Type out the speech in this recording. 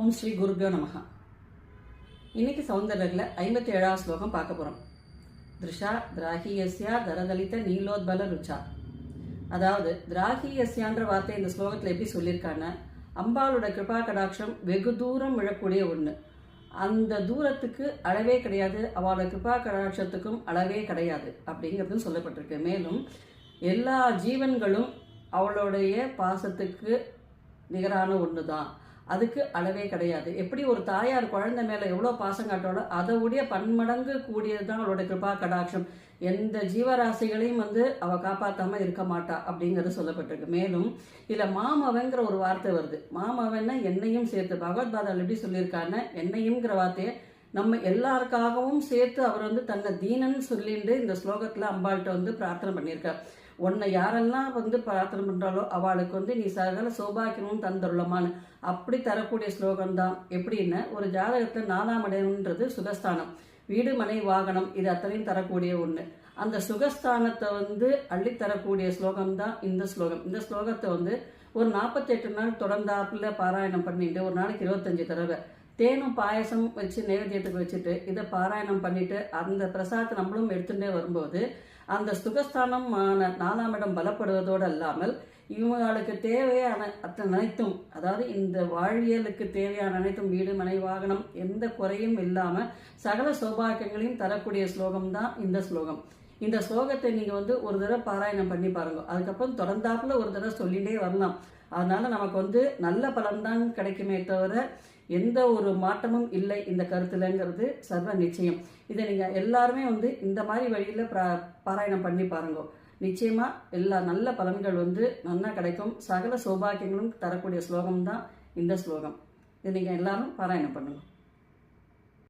ஓம் ஸ்ரீ குருபியோ நமகா இன்னைக்கு சௌந்தர்யில் ஐம்பத்தி ஏழாவது ஸ்லோகம் பார்க்க போகிறோம் திருஷா திராகியஸ்யா தரதலித நீலோத்பல ருச்சா. அதாவது திராகியஸ்யான்ற வார்த்தை இந்த ஸ்லோகத்தில் எப்படி சொல்லியிருக்காங்க அம்பாளோட கிருபா கடாட்சம் வெகு தூரம் விழக்கூடிய ஒன்று அந்த தூரத்துக்கு அளவே கிடையாது அவளோட கிருபா கடாட்சத்துக்கும் அளவே கிடையாது அப்படிங்கிறதும் சொல்லப்பட்டிருக்கு. மேலும் எல்லா ஜீவன்களும் அவளுடைய பாசத்துக்கு நிகரான ஒன்று தான் அதுக்கு அளவே கிடையாது. எப்படி ஒரு தாயார் குழந்தை மேலே எவ்வளோ பாசம் காட்டாலோ அதை உடைய பன்மடங்கு கூடியது தான் அவளோட கிருபா கடாட்சம். எந்த ஜீவராசிகளையும் வந்து அவள் காப்பாற்றாமல் இருக்க மாட்டா அப்படிங்கிறது சொல்லப்பட்டிருக்கு. மேலும் இதில் மாமவங்கிற ஒரு வார்த்தை வருது. மாமவன்னா என்னையும் சேர்த்து. பகவத்பாதால் எப்படி சொல்லியிருக்காருன்னா என்னையும்ங்கிற வார்த்தையை நம்ம எல்லாருக்காகவும் சேர்த்து அவர் வந்து தன்னை தீனன்னு சொல்லிட்டு இந்த ஸ்லோகத்தில் அம்பாள்கிட்ட வந்து பிரார்த்தனை பண்ணியிருக்கார். உன்னை யாரெல்லாம் வந்து பிரார்த்தனை பண்ணுறாலோ அவளுக்கு வந்து நீ சகல சௌபாக்கியமும் தந்துள்ளமான்னு அப்படி தரக்கூடிய ஸ்லோகம் தான் எப்படின்னு ஒரு ஜாதகத்தில் நாலாம் இடம்ன்றது சுகஸ்தானம். வீடு மனை வாகனம் இது அத்தனையும் தரக்கூடிய ஒன்று அந்த சுகஸ்தானத்தை வந்து அள்ளித்தரக்கூடிய ஸ்லோகம் தான் இந்த ஸ்லோகம். இந்த ஸ்லோகத்தை வந்து ஒரு நாற்பத்தெட்டு நாள் தொடர்ந்தாப்புல பாராயணம் பண்ணிட்டு ஒரு நாளைக்கு இருபத்தஞ்சு தடவை. தேனும் பாயசம் வச்சு நைவேத்தியத்துக்கு வச்சுட்டு இதை பாராயணம் பண்ணிட்டு அந்த பிரசாதத்தை நம்மளும் எடுத்துட்டே வரும்போது அந்த சுகஸ்தானம் நாலாம் இடம் பலப்படுவதோடு அல்லாமல் இவங்களுக்கு தேவையான அத்தனை அனைத்தும் அதாவது இந்த வாழ்வியலுக்கு தேவையான அனைத்தும் வீடு மனை வாகனம் எந்த குறையும் இல்லாமல் சகல சௌபாகியங்களையும் தரக்கூடிய ஸ்லோகம் தான் இந்த ஸ்லோகம். இந்த ஸ்லோகத்தை நீங்கள் வந்து ஒரு தடவை பாராயணம் பண்ணி பாருங்க. அதுக்கப்புறம் தொடர்ந்தாப்புல ஒரு தடவை சொல்லிகிட்டே வரலாம். அதனால நமக்கு வந்து நல்ல பலன்தான் கிடைக்குமே தவிர எந்த ஒரு மாற்றமும் இல்லை இந்த கருத்துலங்கிறது சர்வ நிச்சயம். இதை நீங்கள் எல்லாருமே வந்து இந்த மாதிரி வழியில் பாராயணம் பண்ணி பாருங்க. நிச்சயமாக எல்லா நல்ல பலன்கள் வந்து நல்லா கிடைக்கும். சகல சௌபாக்கியங்களும் தரக்கூடிய ஸ்லோகம் தான் இந்த ஸ்லோகம். இதை நீங்கள் எல்லாரும் பாராயணம் பண்ணுங்கள்